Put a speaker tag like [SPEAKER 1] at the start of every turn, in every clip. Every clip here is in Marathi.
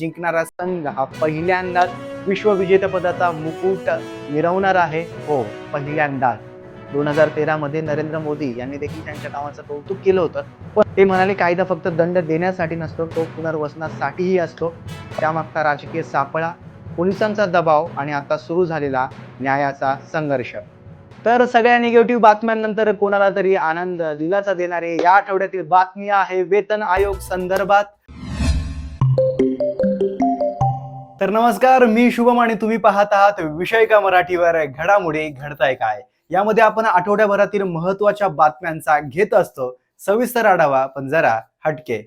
[SPEAKER 1] जिंकणारा संघ हा पहिल्यांदाच विश्वविजेतेपदाचा मुकुट मिरवणार आहे. हो पहिल्यांदाच दोन हजार तेरामध्ये नरेंद्र मोदी यांनी देखील त्यांच्या कामाचं कौतुक केलं होतं. पण ते म्हणाले कायदा फक्त दंड देण्यासाठी नसतो तो पुनर्वसनासाठीही असतो. त्यामागचा राजकीय सापळा पोलिसांचा दबाव आणि आता सुरू झालेला न्यायाचा संघर्ष. तर सगळ्या निगेटिव्ह बातम्यांनंतर कोणाला तरी आनंद दिलासा देणारे या आठवड्यातील बातमी आहे वेतन आयोग संदर्भात. तर नमस्कार मी शुभम आणि तुम्ही पाहत आहात विषय का मराठीवर घडामोडी घडताय काय? यामध्ये आपण आठवड्याभरातील महत्त्वाच्या बातम्यांचा घेत असतो. सविस्तर आढावा पण जरा हटके.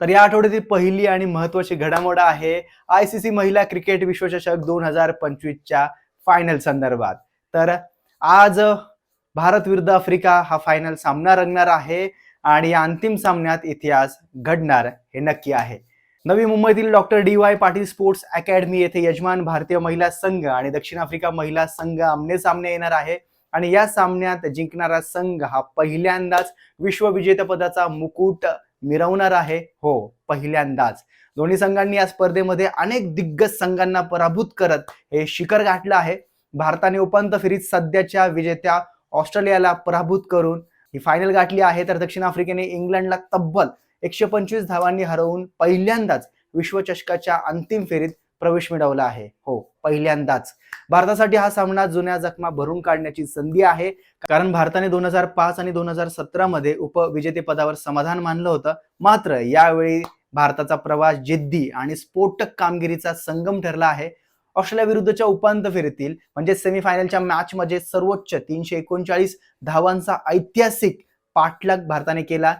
[SPEAKER 1] तर या आठवड्यातील पहिली आणि महत्वाची घडामोड आहे आय सी सी महिला क्रिकेट विश्वचषक दोन हजार पंचवीसच्या फायनल संदर्भात. तर आज भारत विरुद्ध आफ्रिका हा फायनल सामना रंगणार आहे आणि या अंतिम सामन्यात इतिहास घडणार हे नक्की आहे. नवी मुंबईतील doctor D Y Patil sports academy येथे यजमान भारतीय महिला संघ आणि दक्षिण आफ्रिका महिला संघ आमने सामने येणार आहे. आणि या सामन्यात जिंकणारा संघ हा पहिल्यांदाच विश्वविजेतेपदाचा मुकुट मिरवणार आहे. हो पहिल्यांदाच. दोन्ही संघांनी या स्पर्धेमध्ये अनेक दिग्गज संघांना पराभूत करत हे शिखर गाठलं आहे. भारताने उपांत्य फेरीत सध्याच्या विजेत्या ऑस्ट्रेलियाला पराभूत करून ही फायनल गाठली आहे. तर दक्षिण आफ्रिकेने इंग्लंडला तब्बल एकशे पंचवीस धावांनी हरवून पहिल्यांदाच विश्वचषकाच्या अंतिम फेरीत प्रवेश मिळवला आहे. हो पहिल्यांदाच. भारतासाठी हा सामना जुन्या जखमा भरून काढण्याची संधी आहे. कारण भारताने दोन हजार पाच आणि दोन हजार सतरा मध्ये उपविजेतेपदावर समाधान मानलं होतं. मात्र यावेळी भारताचा प्रवास जिद्दी आणि स्फोटक कामगिरीचा संगम ठरला आहे. ऑस्ट्रेलिया विरुद्धच्या उपांत्य फेरीतील म्हणजे सेमीफायनलच्या मॅच मध्ये सर्वोच्च तीनशे एकोणचाळीस धावांचा ऐतिहासिक पाठलाग भारताने केला.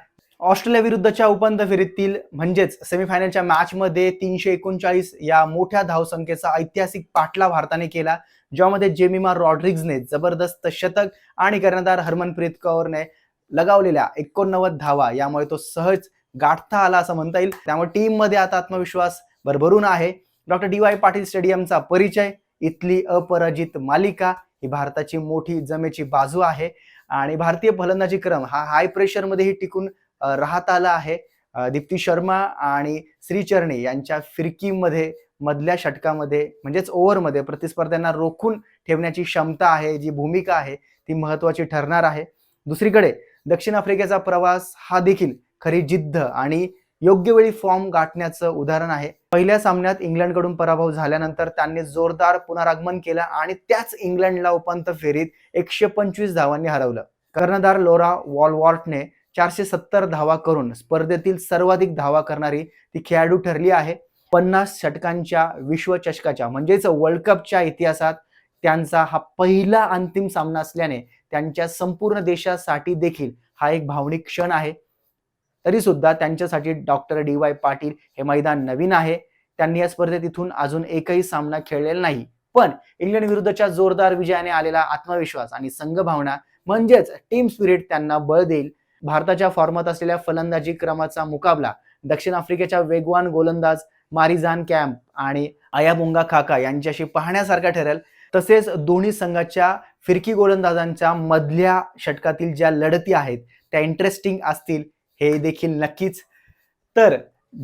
[SPEAKER 1] ऑस्ट्रेलिया विरुद्धच्या उपांत्य फेरीतील म्हणजेच सेमीफायनलच्या मॅचमध्ये तीनशे एकोणचाळीस या मोठ्या धावसंख्येचा ऐतिहासिक पाठला भारताने केला ज्यामध्ये जेमिमा रॉड्रिग्जने जबरदस्त शतक आणि कर्णधार हरमनप्रीत कौरने लगावलेल्या एकोणनव्वद धावा यामुळे तो सहज गाठता आला असं म्हणता येईल. त्यामुळे टीममध्ये आता आत्मविश्वास भरभरून आहे. डॉक्टर डी वाय पाटील स्टेडियमचा परिचय इथली अपराजित मालिका ही भारताची मोठी जमेची बाजू आहे. आणि भारतीय फलंदाजी क्रम हा हाय प्रेशरमध्येही टिकून राहत आला आहे. दीप्ती शर्मा आणि श्रीचरणी यांच्या फिरकीमध्ये मधल्या षटकामध्ये म्हणजेच ओव्हरमध्ये प्रतिस्पर्ध्यांना रोखून ठेवण्याची क्षमता आहे जी भूमिका आहे ती महत्वाची ठरणार आहे. दुसरीकडे दक्षिण आफ्रिकेचा प्रवास हा देखील खरी जिद्द आणि योग्य वेळी फॉर्म गाठण्याचं उदाहरण आहे. पहिल्या सामन्यात इंग्लंडकडून पराभव झाल्यानंतर त्यांनी जोरदार पुनरागमन केलं आणि त्याच इंग्लंडला उपांत्य फेरीत एकशे पंचवीस धावांनी हरवलं. कर्णधार लोरा वॉलवॉर्टने चारशे सत्तर धावा करून स्पर्धेतील सर्वाधिक धावा करणारी ती खेळाडू ठरली आहे. पन्नास षटकांच्या विश्वचषकाच्या म्हणजेच वर्ल्ड कपच्या इतिहासात त्यांचा हा पहिला अंतिम सामना असल्याने त्यांच्या संपूर्ण देशासाठी देखील हा एक भावनिक क्षण आहे. तरी सुद्धा त्यांच्यासाठी डॉक्टर डी वाय पाटील हे मैदान नवीन आहे. त्यांनी या स्पर्धेत इथून अजून एकही सामना खेळलेला नाही. पण इंग्लंड विरुद्धच्या जोरदार विजयाने आलेला आत्मविश्वास आणि संघभावना म्हणजेच टीम स्पिरिट त्यांना बळ देईल. भारताच्या फॉर्मात असलेल्या फलंदाजी क्रमाचा मुकाबला दक्षिण आफ्रिकेच्या वेगवान गोलंदाज मारिजान कॅम्प आणि अयाबुंगा खाका यांच्याशी पाहण्यासारखा ठरेल. तसेच दोन्ही संघाच्या फिरकी गोलंदाजांच्या मधल्या षटकातील ज्या लढती आहेत त्या इंटरेस्टिंग असतील हे देखील नक्कीच. तर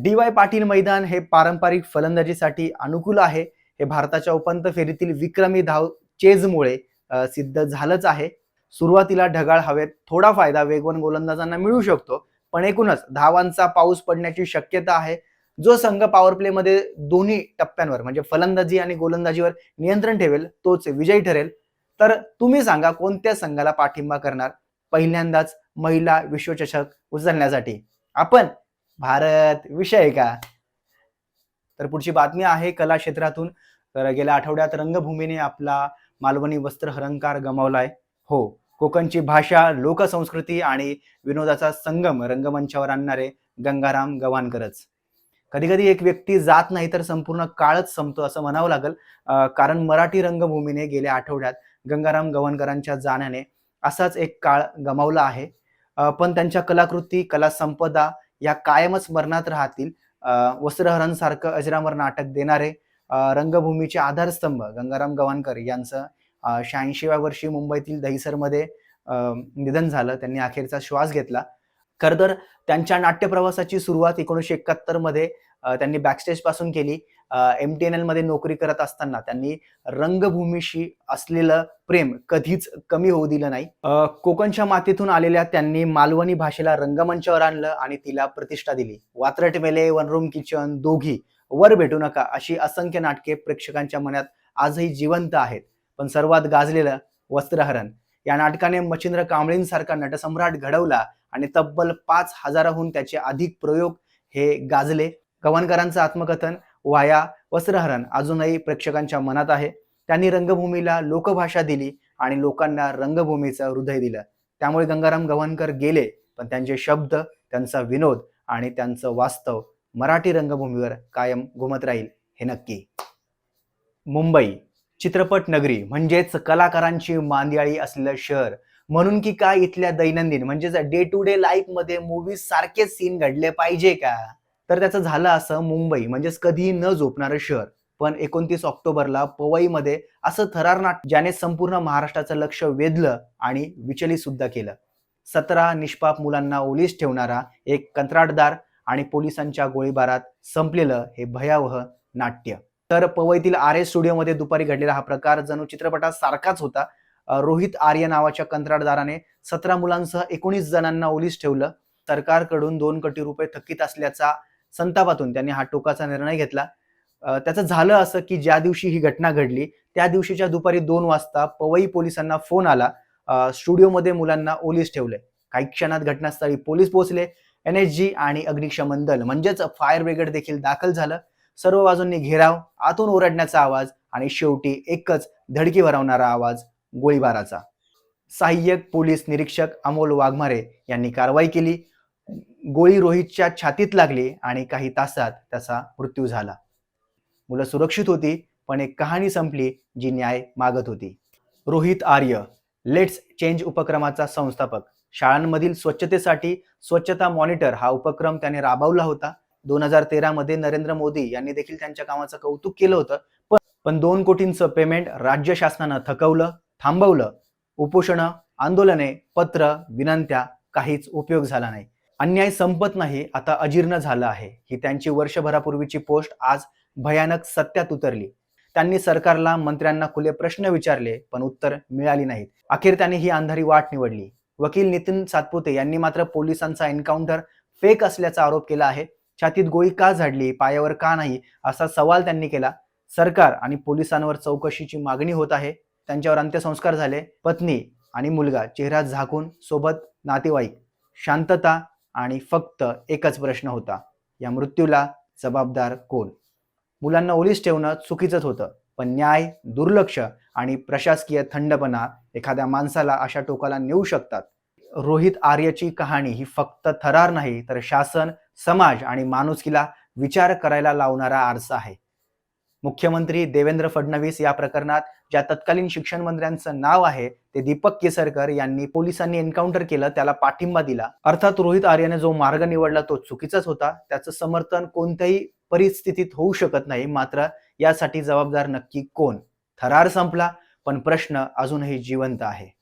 [SPEAKER 1] डी वाय पाटील मैदान हे पारंपरिक फलंदाजीसाठी अनुकूल आहे. हे भारताच्या उपांत्य फेरीतील विक्रमी धाव चेजमुळे सिद्ध झालंच आहे. सुरुवातीला ढगाळ हवेत थोडा फायदा वेगवान गोलंदाजांना मिळू शकतो. पण एकूणच धावांचा पाऊस पडण्याची शक्यता आहे. जो संघ पॉवर प्ले मध्ये दोन्ही टप्प्यांवर म्हणजे फलंदाजी आणि गोलंदाजीवर नियंत्रण ठेवेल तोच विजयी ठरेल. तर तुम्ही सांगा कोणत्या संघाला पाठिंबा करणार? पहिल्यांदाच महिला विश्वचषक उचलण्यासाठी. आपण भारत विषय का? तर पुढची बातमी आहे कला क्षेत्रातून. तर गेल्या आठवड्यात रंगभूमीने आपला मालवणी वस्त्र हरंकार गमावलाय. हो कोकणची भाषा लोकसंस्कृती आणि विनोदाचा संगम रंगमंचावर आणणारे गंगाराम गवानकरच. कधी कधी एक व्यक्ती जात नाही तर संपूर्ण काळच संपतो असं म्हणावं लागेल. कारण मराठी रंगभूमीने गेल्या आठवड्यात गंगाराम गव्हाणकरांच्या जाण्याने असाच एक काळ गमावला आहे. पण त्यांच्या कलाकृती कला संपदा या कायमच स्मरणात राहतील. अं, वस्त्रहरणसारखं अजरामर नाटक देणारे रंगभूमीचे आधारस्तंभ गंगाराम गव्हाणकर यांचं शहाऐंशीव्या वर्षी मुंबईतील दहिसरमध्ये निधन झालं. त्यांनी अखेरचा श्वास घेतला. खरं तर त्यांच्या नाट्यप्रवासाची सुरुवात एकोणीसशे एकाहत्तरमध्ये त्यांनी बॅकस्टेजपासून केली. एम टी एन एलमध्ये नोकरी करत असताना त्यांनी रंगभूमीशी असलेलं प्रेम कधीच कमी होऊ दिलं नाही. कोकणच्या मातीतून आलेल्या त्यांनी मालवणी भाषेला रंगमंचावर आणलं आणि तिला प्रतिष्ठा दिली. वात्रट मेले वनरूम किचन दोघी वर भेटू नका अशी असंख्य नाटके प्रेक्षकांच्या मनात आजही जिवंत आहेत. पण सर्वात गाजलेलं वस्त्रहरण. या नाटकाने मच्छिंद्र कांबळींसारखा नटसम्राट घडवला आणि तब्बल पाच हजाराहून त्याचे अधिक प्रयोग हे गाजले. कवनकरांचं आत्मकथन वाया वस्त्रहरण अजूनही प्रेक्षकांच्या मनात आहे. त्यांनी रंगभूमीला लोकभाषा दिली आणि लोकांना रंगभूमीचं हृदय दिलं. त्यामुळे गंगाराम गव्हाणकर गेले पण त्यांचे शब्द त्यांचा विनोद आणि त्यांचं वास्तव मराठी रंगभूमीवर कायम घुमत राहील हे नक्की. मुंबई. चित्रपट नगरी म्हणजेच कलाकारांची मांदियाळी असलेलं शहर. म्हणून की काय इथल्या दैनंदिन म्हणजेच डे टू डे लाईफमध्ये मूवी सारखे सीन घडले पाहिजे का? तर त्याचं झालं असं मुंबई म्हणजेच कधीही न झोपणारं शहर. पण एकोणतीस ऑक्टोबरला पवईमध्ये असं थरार नाट ज्याने संपूर्ण महाराष्ट्राचं लक्ष वेधलं आणि विचलित सुद्धा केलं. सतरा निष्पाप मुलांना ओलीस ठेवणारा एक कंत्राटदार आणि पोलिसांच्या गोळीबारात संपलेलं हे भयावह नाट्य. तर पवईतील आर एस स्टुडिओमध्ये दुपारी घडलेला हा प्रकार. जणू चित्रपटात सारखाच होता रोहित आर्य नावाच्या कंत्राटदाराने सतरा मुलांसह एकोणीस जणांना ओलीस ठेवलं. सरकारकडून दोन कोटी रुपये थकीत असल्याचा संतापातून त्यांनी हा टोकाचा निर्णय घेतला. त्याचं झालं असं की ज्या दिवशी ही घटना घडली त्या दिवशीच्या दुपारी दोन वाजता पवई पोलिसांना फोन आला. स्टुडिओमध्ये मुलांना ओलीस ठेवले. काही क्षणात घटनास्थळी पोलीस पोहोचले. एन एस जी आणि अग्निशमन दल म्हणजेच फायर ब्रिगेड देखील दाखल झालं. सर्व बाजूंनी घेराव आतून ओरडण्याचा आवाज आणि शेवटी एकच धडकी भरवणारा आवाज गोळीबाराचा. सहाय्यक पोलीस निरीक्षक अमोल वाघमारे यांनी कारवाई केली. गोळी रोहितच्या छातीत लागली आणि काही तासात त्याचा मृत्यू झाला. मुलं सुरक्षित होती पण एक कहाणी संपली जी न्याय मागत होती. रोहित आर्य लेट्स चेंज उपक्रमाचा संस्थापक. शाळांमधील स्वच्छतेसाठी स्वच्छता मॉनिटर हा उपक्रम त्याने राबवला होता. दोन हजार तेरा मध्ये नरेंद्र मोदी यांनी देखील त्यांच्या कामाचं कौतुक केलं होतं. पण पण दोन कोटींचं पेमेंट राज्य शासनानं थकवलं थांबवलं. उपोषणं आंदोलने पत्र विनंत्या काहीच उपयोग झाला नाही. अन्याय संपत नाही आता अजीर्ण झालं आहे. ही त्यांची वर्षभरापूर्वीची पोस्ट आज भयानक सत्यात उतरली. त्यांनी सरकारला मंत्र्यांना खुले प्रश्न विचारले पण उत्तर मिळाली नाहीत. अखेर त्यांनी ही अंधारी वाट निवडली. वकील नितीन सातपुते यांनी मात्र पोलिसांचा एन्काउंटर फेक असल्याचा आरोप केला आहे. छातीत गोळी का झाडली पायावर का नाही असा सवाल त्यांनी केला. सरकार आणि पोलिसांवर चौकशीची मागणी होत आहे. त्यांच्यावर अंत्यसंस्कार झाले. पत्नी आणि मुलगा चेहरा झाकून सोबत नातेवाईक. शांतता आणि फक्त एकच प्रश्न होता. या मृत्यूला जबाबदार कोण? मुलांना ओलीस ठेवणं चुकीचंच होतं. पण न्याय दुर्लक्ष आणि प्रशासकीय थंडपणा एखाद्या माणसाला अशा टोकाला नेऊ शकतात. रोहित आर्यची कहाणी ही फक्त थरार नाही तर शासन समाज आणि माणुसकीला विचार करायला लावणारा आरसा आहे. मुख्यमंत्री देवेंद्र फडणवीस या प्रकरणात ज्या तत्कालीन शिक्षण मंत्र्यांचं नाव आहे ते दीपक केसरकर यांनी पोलिसांनी एन्काउंटर केलं त्याला पाठिंबा दिला. अर्थात रोहित आर्याने जो मार्ग निवडला तो चुकीचाच होता. त्याचं समर्थन कोणत्याही परिस्थितीत होऊ शकत नाही मात्र यासाठी जबाबदार नक्की कोण? थरार संपला पण प्रश्न अजूनही जिवंत आहे.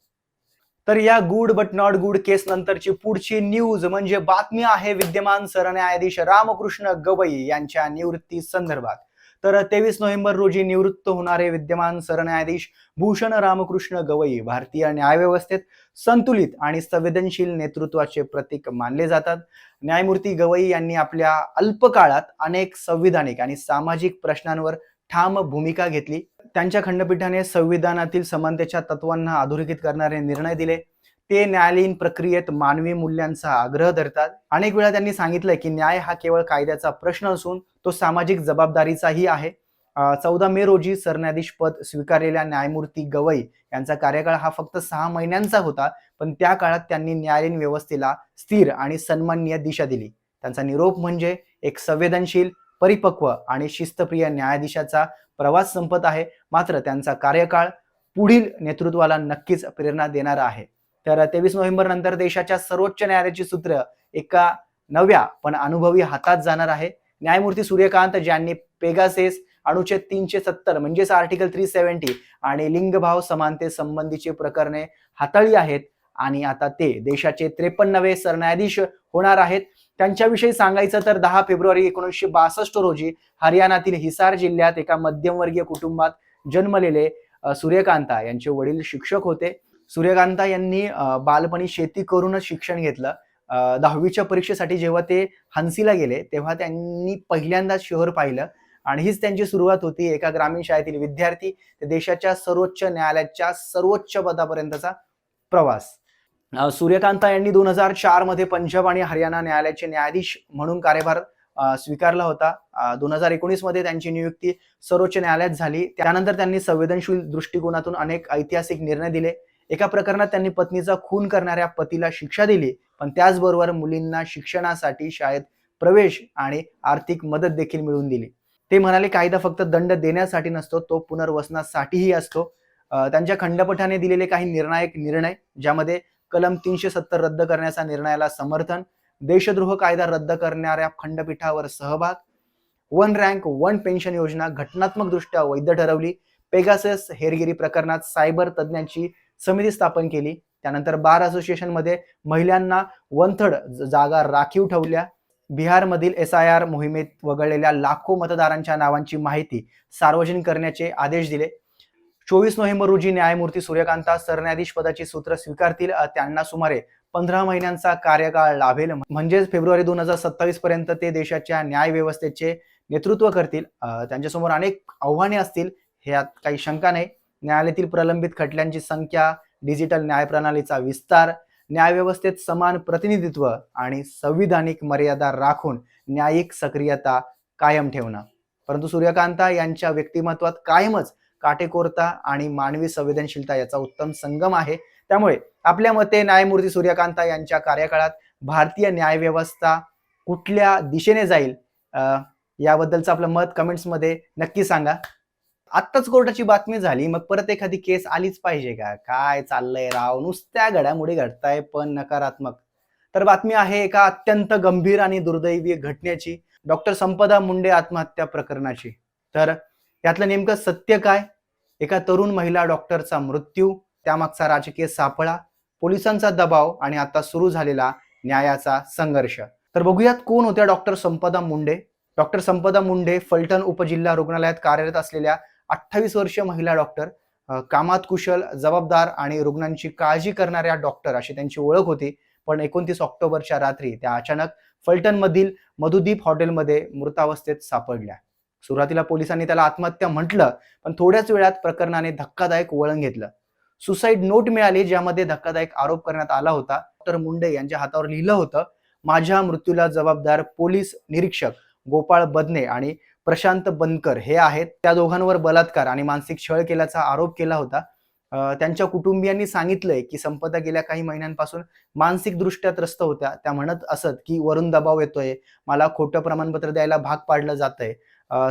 [SPEAKER 1] तर या good but not good case नंतरची पुढची न्यूज म्हणजे बातमी आहे विद्यमान सरन्यायाधीश रामकृष्ण गवई यांच्या निवृत्ती संदर्भात. तर तेवीस नोव्हेंबर रोजी निवृत्त होणारे विद्यमान सरन्यायाधीश भूषण रामकृष्ण गवई भारतीय न्यायव्यवस्थेत संतुलित आणि संवेदनशील नेतृत्वाचे प्रतीक मानले जातात. न्यायमूर्ती गवई यांनी आपल्या अल्पकाळात अनेक संविधानिक आणि सामाजिक प्रश्नांवर ठाम भूमिका घेतली. त्यांच्या खंडपीठाने संविधानातील समानतेच्या तत्वांना अधोरेखित करणारे निर्णय दिले. ते न्यायालयीन प्रक्रियेत मानवी मूल्यांचा आग्रह धरतात. अनेक वेळा त्यांनी सांगितलंय की न्याय हा केवळ कायद्याचा प्रश्न असून तो सामाजिक जबाबदारीचाही आहे. चौदा मे रोजी सरन्यायाधीश पद स्वीकारलेल्या न्यायमूर्ती गवई यांचा कार्यकाळ हा फक्त सहा महिन्यांचा होता पण त्या काळात त्यांनी न्यायालयीन व्यवस्थेला स्थिर आणि सन्माननीय दिशा दिली. त्यांचा निरोप म्हणजे एक संवेदनशील परिपक्व आणि शिस्तप्रिय न्यायाधीशाचा प्रवास संपत आहे. मात्र त्यांचा कार्यकाळ पुढील नेतृत्वाला नक्कीच प्रेरणा देणारा आहे. तर तेवीस नोव्हेंबर नंतर देशाच्या सर्वोच्च न्यायालयाची सूत्र एका नव्या पण अनुभवी हातात जाणार आहे. न्यायमूर्ती सूर्यकांत ज्यांनी पेगासेस अनुच्छेद तीनशे सत्तर म्हणजेच आर्टिकल थ्री सेव्हन्टी आणि लिंगभाव समानते संबंधीची प्रकरणे हाताळली आहेत आणि आता ते देशाचे त्रेपन्नवे सरन्यायाधीश होणार आहेत. त्यांच्याविषयी सांगायचं तर दहा फेब्रुवारी एकोणीसशे बासष्ट रोजी हरियाणातील हिसार जिल्ह्यात एका मध्यमवर्गीय कुटुंबात जन्मलेले सूर्यकांता यांचे वडील शिक्षक होते. सूर्यकांता यांनी बालपणी शेती करूनच शिक्षण घेतलं. दहावीच्या परीक्षेसाठी जेव्हा ते हन्सीला गेले तेव्हा त्यांनी पहिल्यांदाच शहर पाहिलं आणि हीच त्यांची सुरुवात होती. एका ग्रामीण शाळेतील विद्यार्थी ते देशाच्या सर्वोच्च न्यायालयाच्या सर्वोच्च पदापर्यंतचा प्रवास. सूर्यकांता यांनी दोन हजार चारमध्ये पंजाब आणि हरियाणा न्यायालयाचे न्यायाधीश म्हणून कार्यभार स्वीकारला होता. दोन हजार एकोणीसमध्ये त्यांची नियुक्ती सर्वोच्च न्यायालयात झाली. त्यानंतर त्यांनी संवेदनशील दृष्टिकोनातून अनेक ऐतिहासिक निर्णय दिले. एका प्रकरणात त्यांनी पत्नीचा खून करणाऱ्या पतीला शिक्षा दिली. पण त्याचबरोबर मुलींना शिक्षणासाठी शाळेत प्रवेश आणि आर्थिक मदत देखील मिळवून दिली. ते म्हणाले कायदा फक्त दंड देण्यासाठी नसतो तो पुनर्वसनासाठीही असतो. त्यांच्या खंडपीठाने दिलेले काही निर्णायक निर्णय ज्यामध्ये कलम तीनशे सत्तर रद्द करण्याचा निर्णयाला समर्थन. देशद्रोह कायदा रद्द करणाऱ्या खंडपीठावर सहभाग. वन रँक वन पेन्शन योजना घटनात्मक दृष्ट्या वैध ठरवली. पेगासस हेरगिरी प्रकरणात सायबर तज्ज्ञांची समिती स्थापन केली. त्यानंतर बार असोसिएशनमध्ये महिलांना वन थर्ड जागा राखीव ठेवल्या. बिहारमधील एस आय आर मोहिमेत वगळलेल्या लाखो मतदारांच्या नावांची माहिती सार्वजनिक करण्याचे आदेश दिले. चोवीस नोव्हेंबर रोजी न्यायमूर्ती सूर्यकांता सरन्यायाधीश पदाची सूत्र स्वीकारतील त्यांना सुमारे पंधरा महिन्यांचा कार्यकाळ लाभेल. म्हणजेच फेब्रुवारी दोन हजार सत्तावीस पर्यंत ते देशाच्या न्याय व्यवस्थेचे नेतृत्व करतील. त्यांच्यासमोर अनेक आव्हाने असतील ह्यात काही शंका नाही. न्यायालयातील प्रलंबित खटल्यांची संख्या डिजिटल न्यायप्रणालीचा विस्तार न्यायव्यवस्थेत समान प्रतिनिधित्व आणि संविधानिक मर्यादा राखून न्यायिक सक्रियता कायम ठेवणं. परंतु सूर्यकांता यांच्या व्यक्तिमत्वात कायमच काटेकोरता आणि मानवी संवेदनशीलता याचा उत्तम संगम आहे. त्यामुळे आपल्या मते न्यायमूर्ती सूर्यकांता यांच्या कार्यकाळात भारतीय न्यायव्यवस्था कुठल्या दिशेने जाईल याबद्दलचं आपलं मत कमेंट्समध्ये नक्की सांगा. आत्ताच कोर्टाची बातमी झाली मग परत एखादी केस आलीच पाहिजे का? काय चाललंय राव? नुसत्या घडामोडी घडताय पण नकारात्मक. तर बातमी आहे एका अत्यंत गंभीर आणि दुर्दैवी घटनेची. डॉक्टर संपदा मुंडे आत्महत्या प्रकरणाची. तर यातलं नेमकं सत्य काय? एका तरुण महिला डॉक्टरचा मृत्यू त्यामागचा राजकीय सापळा पोलिसांचा दबाव आणि आता सुरू झालेला न्यायाचा संघर्ष. तर बघूयात कोण होत्या डॉक्टर संपदा मुंडे? डॉक्टर संपदा मुंडे फलटण उपजिल्हा रुग्णालयात कार्यरत असलेल्या अठ्ठावीस वर्षीय महिला डॉक्टर कामात कुशल जबाबदार आणि रुग्णांची काळजी करणाऱ्या डॉक्टर अशी त्यांची ओळख होती. पण एकोणतीस ऑक्टोबरच्या रात्री त्या अचानक फलटणमधील मधुदीप हॉटेलमध्ये मृतावस्थेत सापडल्या. सुरुवातीला पोलिसांनी त्याला आत्महत्या म्हटलं पण थोड्याच वेळात प्रकरणाने धक्कादायक वळण घेतलं. सुसाईड नोट मिळाली ज्यामध्ये धक्कादायक आरोप करण्यात आला होता. डॉक्टर मुंडे यांच्या हातावर लिहिलं होतं माझ्या मृत्यूला जबाबदार पोलीस निरीक्षक गोपाळ बदने आणि प्रशांत बनकर हे आहेत. त्या दोघांवर बलात्कार आणि मानसिक छळ केल्याचा आरोप केला होता. त्यांच्या कुटुंबियांनी सांगितलंय की संपदा गेल्या काही महिन्यांपासून मानसिक दृष्ट्या त्रस्त होत्या. त्या म्हणत असत की वरून दबाव येतोय. मला खोटं प्रमाणपत्र द्यायला भाग पाडलं जात आहे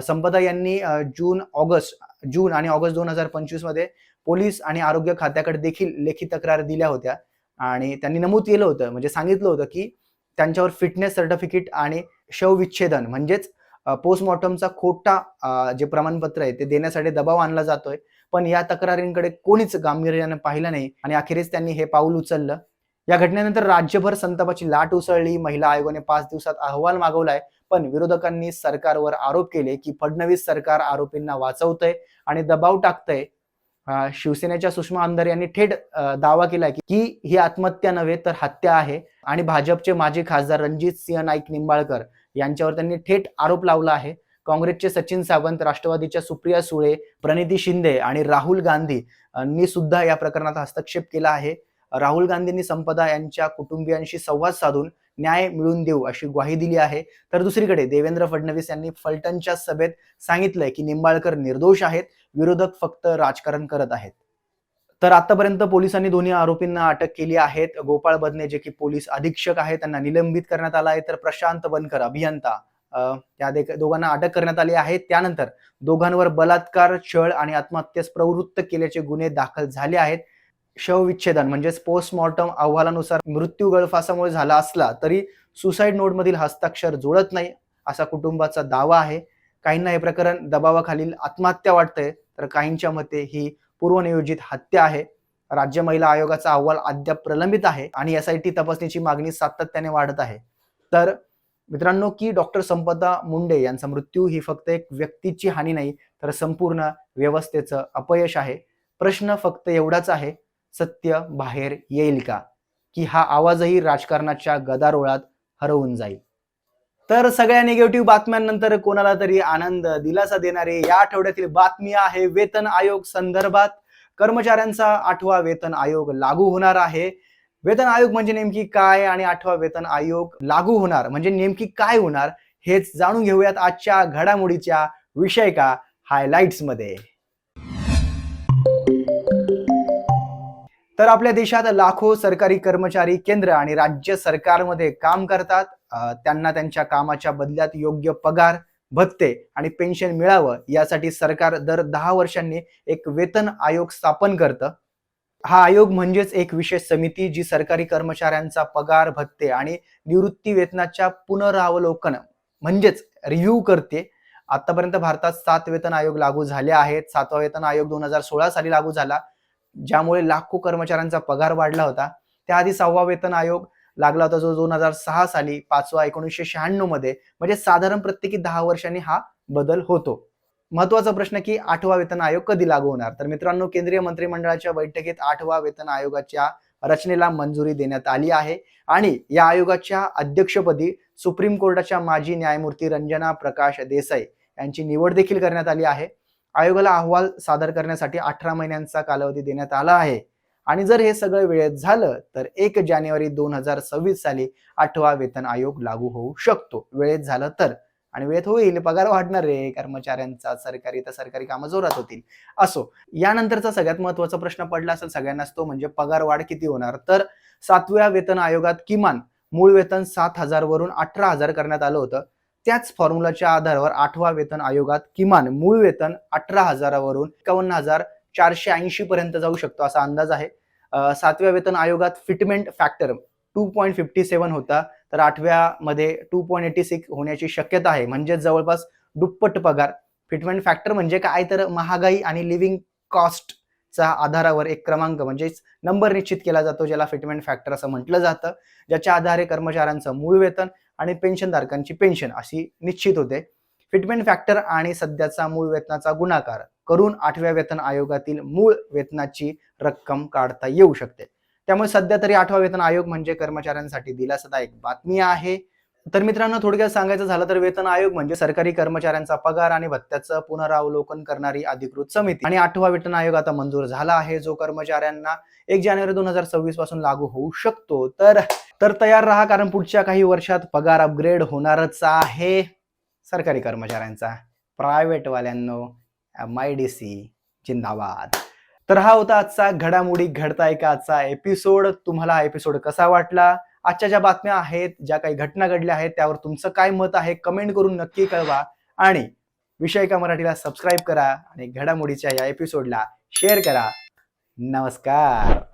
[SPEAKER 1] संपदा यांनी जून ऑगस्ट जून आणि ऑगस्ट दोन हजार पंचवीसमध्ये पोलीस आणि आरोग्य खात्याकडे देखील लेखी तक्रार दिल्या होत्या. आणि त्यांनी नमूद केलं होतं म्हणजे सांगितलं होतं की त्यांच्यावर फिटनेस सर्टिफिकेट आणि शवविच्छेदन म्हणजेच पोस्टमॉर्टमचा खोटा जे प्रमाणपत्र आहे ते देण्यासाठी दबाव आणला जातोय. पण या तक्रारींकडे कोणीच गांभीर्यानं पाहिलं नाही आणि अखेरीस त्यांनी हे पाऊल उचललं. या घटनेनंतर राज्यभर संतापाची लाट उसळली. महिला आयोगाने पाच दिवसात अहवाल मागवलाय. पण विरोधकांनी सरकारवर आरोप केले की फडणवीस सरकार आरोपींना वाचवतंय आणि दबाव टाकतंय. शिवसेनेच्या सुषमा अंधारे यांनी थेट दावा केलाय की की ही आत्महत्या नव्हे तर हत्या आहे. आणि भाजपचे माजी खासदार रणजित सिंह नाईक निंबाळकर यांच्यावर त्यांनी थेट आरोप लावला आहे. काँग्रेसचे सचिन सावंत राष्ट्रवादीच्या सुप्रिया सुळे प्रणिती शिंदे आणि राहुल गांधी यांनी सुद्धा या प्रकरणात हस्तक्षेप केला आहे. राहुल गांधींनी संपदा यांच्या कुटुंबियांशी संवाद साधून न्याय मिळवून देऊ अशी ग्वाही दिली आहे. तर दुसरीकडे देवेंद्र फडणवीस यांनी फलटणच्या सभेत सांगितलंय की निंबाळकर निर्दोष आहेत विरोधक फक्त राजकारण करत आहेत. तर आतापर्यंत पोलिसांनी दोन्ही आरोपींना अटक केली आहेत. गोपाळ बदने जे की पोलीस अधीक्षक आहेत त्यांना निलंबित करण्यात आला आहे. तर प्रशांत बनकर अभियंता अ, त्या दोघांना अटक करण्यात आली आहे. त्यानंतर दोघांवर बलात्कार छळ आणि आत्महत्येस प्रवृत्त केल्याचे गुन्हे दाखल झाले आहेत. शवविच्छेदन म्हणजेच पोस्टमॉर्टम अहवालानुसार मृत्यू गळफासामुळे झाला असला तरी सुसाईड नोटमधील हस्ताक्षर जुळत नाही असा कुटुंबाचा दावा आहे. काहींना हे प्रकरण दबावाखालील आत्महत्या वाटतंय तर काहींच्या मते ही पूर्वनियोजित हत्या आहे. राज्य महिला आयोगाचा अहवाल अद्याप प्रलंबित आहे आणि एस आय टी तपासणीची मागणी सातत्याने वाढत आहे. तर मित्रांनो की डॉक्टर संपदा मुंडे यांचा मृत्यू ही फक्त एक व्यक्तीची हानी नाही तर संपूर्ण व्यवस्थेचं अपयश आहे. प्रश्न फक्त एवढाच आहे सत्य बाहेर येईल का? की हा आवाजही राजकारणाच्या गदारोळात हरवून जाईल. तर सगळ्या निगेटिव्ह बातम्यांनंतर कोणाला तरी आनंद दिलासा देणारी या आठवड्यातील बातमी आहे वेतन आयोग संदर्भात. कर्मचाऱ्यांचा आठवा वेतन आयोग लागू होणार आहे. वेतन आयोग म्हणजे नेमकी काय आणि आठवा वेतन आयोग लागू होणार म्हणजे नेमकी काय होणार हेच जाणून घेऊयात आजच्या घडामोडीच्या विषय का हायलाइट्समध्ये. तर आपल्या देशात लाखो सरकारी कर्मचारी केंद्र आणि राज्य सरकारमध्ये काम करतात. त्यांना त्यांच्या कामाच्या बदल्यात योग्य पगार भत्ते आणि पेन्शन मिळावं यासाठी सरकार दर दहा वर्षांनी एक वेतन आयोग स्थापन करतं. हा आयोग म्हणजेच एक विशेष समिती जी सरकारी कर्मचाऱ्यांचा पगार भत्ते आणि निवृत्ती वेतनाच्या पुनरावलोकन म्हणजेच रिव्ह्यू करते. आतापर्यंत भारतात सात वेतन आयोग लागू झाले आहेत. सातवा वेतन आयोग दोन हजार सोळा साली लागू झाला. ज्यामुळे लाखो कर्मचाऱ्यांचा पगार वाढला होता. त्याआधी सहावा वेतन आयोग लागला होता जो दोन हजार सहा साली पाचवा एकोणीसशे शहाण्णवमध्ये म्हणजे साधारण प्रत्येकी दहा वर्षांनी हा बदल होतो. महत्त्वाचा प्रश्न की आठवा वेतन आयोग कधी लागू होणार? तर मित्रांनो केंद्रीय मंत्रिमंडळाच्या बैठकीत आठवा वेतन आयोगाच्या रचनेला मंजुरी देण्यात आली आहे आणि या आयोगाच्या अध्यक्षपदी सुप्रीम कोर्टाच्या माजी न्यायमूर्ती रंजना प्रकाश देसाई यांची निवड देखील करण्यात आली आहे. आयोगाला अहवाल सादर करण्यासाठी अठरा महिन्यांचा कालावधी देण्यात आला आहे. आणि जर हे सगळं वेळेत झालं तर एक जानेवारी दोन हजार सव्वीस साली आठवा वेतन आयोग लागू होऊ शकतो. वेळेत झालं तर. आणि वेळेत होईल पगार वाढणार रे कर्मचाऱ्यांचा सरकारी तर सरकारी कामं जोरात होतील. असो यानंतरचा सगळ्यात महत्त्वाचा प्रश्न पडला असेल सगळ्यांनाच तो म्हणजे पगार वाढ किती होणार? तर सातव्या वेतन आयोगात किमान मूळ वेतन सात हजार वरून अठरा हजार करण्यात आलं होतं. त्याच फॉर्म्युलाच्या आधारावर आठवा वेतन आयोगात किमान मूळ वेतन अठरा हजारावरून एकावन्न हजार चारशे ऐंशी पर्यंत जाऊ शकतो असा अंदाज आहे. सातव्या वेतन आयोगात fitment factor two point fifty seven होता. तर आठव्या मध्ये टू पॉईंट एटी सिक्स होण्याची शक्यता आहे. म्हणजेच जवळपास दुप्पट पगार. फिटमेंट फॅक्टर म्हणजे काय? तर महागाई आणि लिव्हिंग चा आधारावर एक क्रमांक म्हणजेच नंबर निश्चित केला जातो ज्याला फिटमेंट फॅक्टर असं म्हटलं जातं. ज्याच्या आधारे कर्मचाऱ्यांचं मूळ वेतन आणि पेन्शनधारकांची पेन्शन अशी निश्चित होते. फिटमेंट फॅक्टर आणि सध्याचा मूळ वेतनाचा गुणाकार करून आठव्या वेतन आयोगातील मूळ वेतनाची रक्कम काढता येऊ शकते. त्यामुळे सध्या तरी आठवा वेतन आयोग म्हणजे कर्मचाऱ्यांसाठी दिलासादायक बातमी आहे. तर मित्रांनो थोडक्यात सांगायचं झालं तर वेतन आयोग म्हणजे सरकारी कर्मचाऱ्यांचा पगार आणि भत्त्याचं पुनरावलोकन करणारी अधिकृत समिती. आणि आठवा वेतन आयोग आता मंजूर झाला आहे जो कर्मचाऱ्यांना एक जानेवारी दोन हजार सव्वीसपासून लागू होऊ शकतो. तर तर तयार राहा कारण पुढच्या काही वर्षात पगार अपग्रेड होणारच आहे. सरकारी कर्मचाऱ्यांचा प्रायव्हेट वाल्यांनो एम आय डी सी जिंदाबाद. तर हा होता आजचा घडामोडी घडताय का आजचा एपिसोड तुम्हाला हा एपिसोड कसा वाटला? आजच्या ज्या बातम्या आहेत ज्या काही घटना घडल्या आहेत त्यावर तुमचं काय मत आहे कमेंट करून नक्की कळवा. आणि विषय का मराठीला सबस्क्राईब करा आणि घडामोडीच्या या एपिसोडला शेअर करा. नमस्कार.